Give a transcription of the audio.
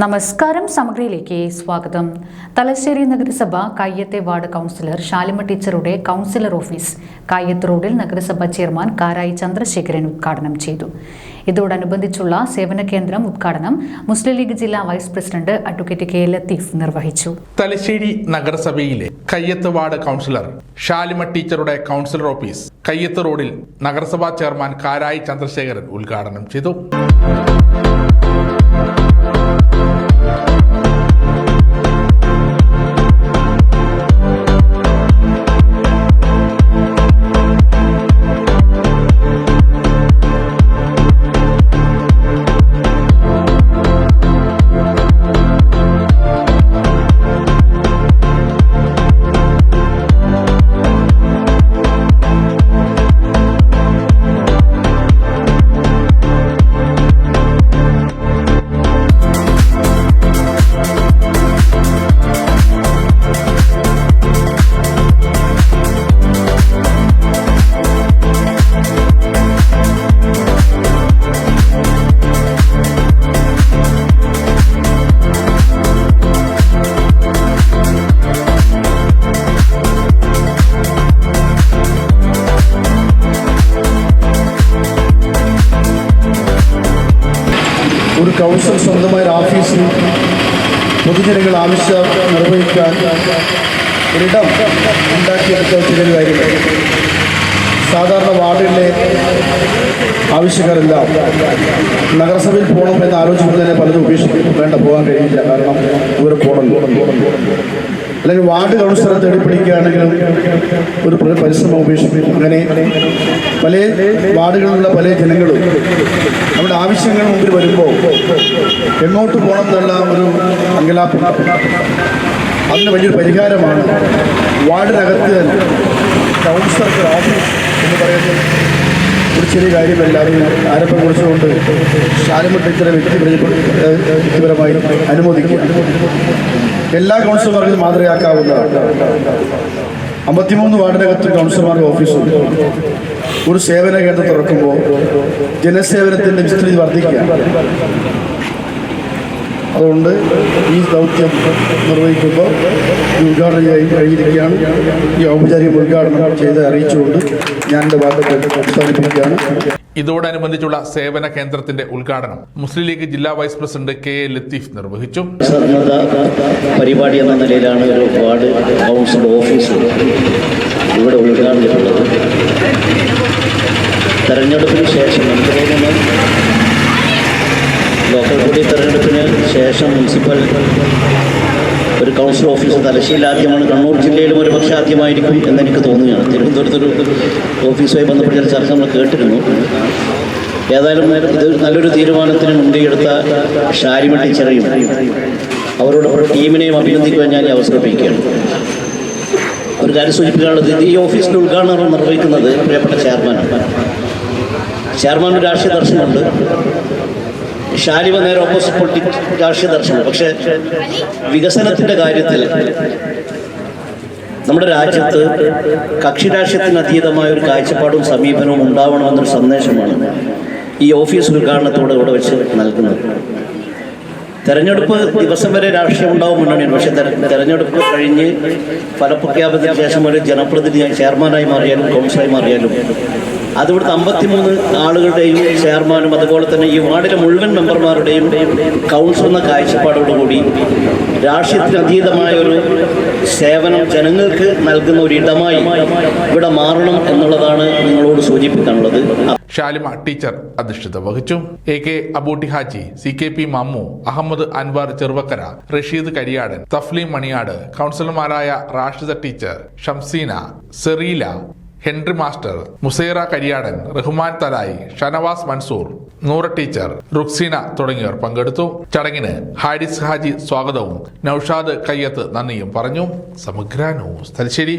നമസ്കാരം സമഗ്രയിലേക്ക് സ്വാഗതം. തലശ്ശേരി നഗരസഭ കയ്യത്തെ വാർഡ് കൗൺസിലർ ഷാലിമ ടീച്ചറുടെ കൗൺസിലർ ഓഫീസ് കയ്യത്ത് റോഡിൽ നഗരസഭ ചെയർമാൻ കാരായി ചന്ദ്രശേഖരൻ ഉദ്ഘാടനം ചെയ്തു. ഇതോടനുബന്ധിച്ചുള്ള സേവന കേന്ദ്രം ഉദ്ഘാടനം മുസ്ലിം ലീഗ് ജില്ലാ vice president advocate K Latheef നിർവഹിച്ചു. തലശ്ശേരി നഗരസഭയിലെ കയ്യത്ത് വാർഡ് കൗൺസിലർ ഷാലിമ ടീച്ചറുടെ കൗൺസിലർ ഓഫീസ് കയ്യത്ത് റോഡിൽ നഗരസഭാ ചെയർമാൻ കാരായി ചന്ദ്രശേഖരൻ ഉദ്ഘാടനം ചെയ്തു. ഒരു കൗൺസിൽ സ്വന്തമായ ഒരു ഓഫീസിൽ പൊതുജനങ്ങൾ ആവശ്യം നിർവഹിക്കാൻ ഒരിടം ഉണ്ടാക്കിയെടുത്ത ചെറിയൊരു കാര്യമാണ് സാധാരണ വാർഡിലെ ആവശ്യക്കാരെല്ലാം നഗരസഭയിൽ പോകണം എന്ന് ആലോചിക്കുമ്പോൾ തന്നെ പലതും ഉപേക്ഷിക്കും. വേണ്ട പോകാൻ കഴിയില്ല. കാരണം ദൂരെ പോകണമല്ലോ അല്ലെങ്കിൽ വാർഡ് കൗൺസിലറെ തേടി പിടിക്കുകയാണെങ്കിലും ഒരു പരിശ്രമം ഉപേക്ഷിക്കും. അങ്ങനെ പല വാർഡുകളിലുള്ള പല ജനങ്ങളും നമ്മുടെ ആവശ്യങ്ങൾ മുമ്പിൽ വരുമ്പോൾ എങ്ങോട്ട് പോകണം എന്നുള്ള ഒരു അങ്കലാപ്പം അതിന് വലിയൊരു പരിഹാരമാണ് വാർഡിനകത്ത് തന്നെ കൗൺസിലർക്ക് ഓഫീസ് എന്ന് പറയുന്നത് ചെറിയ എല്ലാവരും ആരംഭം കുറിച്ചുകൊണ്ട് ശാലമുട്ട് ഇത്തരം വ്യക്തിപര വ്യക്തിപരമായി അനുമോദിക്കുക. എല്ലാ കൗൺസിലർമാർക്കും മാതൃകയാക്കാവുന്നതാണ്. അമ്പത്തിമൂന്ന് വാർഡിനകത്ത് കൗൺസിലർമാരുടെ ഓഫീസുണ്ട്. ഒരു സേവന കേന്ദ്രം തുറക്കുമ്പോൾ ജനസേവനത്തിന്റെ വിസ്തൃതി വർദ്ധിക്കുക. അതുകൊണ്ട് ഈ ദൗത്യം നിർവഹിക്കുമ്പോൾ ഉദ്ഘാടനം ചെയ്യാൻ കഴിഞ്ഞിരിക്കുകയാണ്. ഈ ഔപചാരിക ഉദ്ഘാടനം ചെയ്ത് അറിയിച്ചുകൊണ്ട് ഞാൻ എന്റെ ഭാഗത്ത് അവസാനിപ്പിക്കുകയാണ്. ഇതോടനുബന്ധിച്ചുള്ള സേവന കേന്ദ്രത്തിന്റെ ഉദ്ഘാടനം മുസ്ലിം ലീഗ് ജില്ലാ vice president K A Latheef നിർവഹിച്ചു. പരിപാടി എന്ന നിലയിലാണ് ഒരു വാർഡ് കൗൺസിൽ ഓഫീസ് ഇവിടെ ഉദ്ഘാടനം തെരഞ്ഞെടുപ്പിന് ശേഷം ശേഷം മുനിസിപ്പൽ ഒരു കൗൺസിൽ ഓഫീസ് തലശ്ശേരിയിൽ ആദ്യമാണ്. കണ്ണൂർ ജില്ലയിലും ഒരു പക്ഷേ ആദ്യമായിരിക്കും എന്നെനിക്ക് തോന്നുകയാണ്. തിരുവനന്തപുരത്തൊരു ഓഫീസുമായി ബന്ധപ്പെട്ട ചർച്ച നമ്മൾ കേട്ടിരുന്നു. ഏതായാലും ഇത് നല്ലൊരു തീരുമാനത്തിന് മുൻകൈയെടുത്ത ഷാരിമ ടീച്ചറെയും അവരോടൊപ്പം ടീമിനെയും അഭിനന്ദിക്കുവാൻ ഞാൻ അവസരപ്പിക്കുകയാണ് ഒരു കാര്യം സൂചിപ്പിക്കാനുള്ളത് ഈ ഓഫീസിന്റെ ഉദ്ഘാടനം നിർവഹിക്കുന്നത് പ്രിയപ്പെട്ട ചെയർമാനാണ്. ചെയർമാന്റെ രാഷ്ട്രീയ ദർശനമുണ്ട്. ഷാലിമ നേരെ ഓപ്പോസിറ്റ് പൊളിറ്റിക് രാഷ്ട്രീയ ദർശനം. പക്ഷെ വികസനത്തിന്റെ കാര്യത്തിൽ നമ്മുടെ രാജ്യത്ത് കക്ഷി രാഷ്ട്രീയത്തിന് അതീതമായ ഒരു കാഴ്ചപ്പാടും സമീപനവും ഉണ്ടാവണമെന്നൊരു സന്ദേശമാണ് ഈ ഓഫീസ് ഉദ്ഘാടനത്തോടെ ഇവിടെ വെച്ച് നൽകുന്നത്. തെരഞ്ഞെടുപ്പ് ദിവസം വരെ രാഷ്ട്രീയം ഉണ്ടാവും മുന്നണിയാണ് പക്ഷേ തെരഞ്ഞെടുപ്പ് കഴിഞ്ഞ് ഫലപ്രഖ്യാപനത്തിന് ശേഷം ഒരു ജനപ്രതിനിധിയായി ചെയർമാനായി മാറിയാലും കൗൺസിലായി മാറിയാലും അത് അമ്പത്തി അമ്പത്തിമൂന്ന് ആളുകളുടെയും ചെയർമാനും അതുപോലെ തന്നെ ഈ വാർഡിലെ മുഴുവൻ മെമ്പർമാരുടെയും കൗൺസിൽ എന്ന കാഴ്ചപ്പാടോടുകൂടി രാഷ്ട്രീയത്തിന് അതീതമായ ഒരു സേവനം ജനങ്ങൾക്ക് നൽകുന്ന ഒരു ഇടമായി ഇവിടെ മാറണം എന്നുള്ളതാണ് നിങ്ങളോട് സൂചിപ്പിക്കാനുള്ളത്. ഷാലിമ ടീച്ചർ അധിഷ്ഠിത വഹിച്ചു. A K Abootty Haji C K P Mammu Ahammed Anwar Cheruvakkara Rasheed Kariyadan Tafleem Maniyad കൗൺസിലർമാരായ Rashida teacher Shamseena Sereela Henry master Musaira Kariyadan Rahman Thalayi Shanavas Mansoor Noora teacher Ruksina തുടങ്ങിയവർ പങ്കെടുത്തു. ചടങ്ങിന് ഹാരിസ് ഹാജി സ്വാഗതവും നൌഷാദ് കയ്യത്ത് നന്ദിയും പറഞ്ഞു. സമഗ്ര ന്യൂസ് തലശ്ശേരി.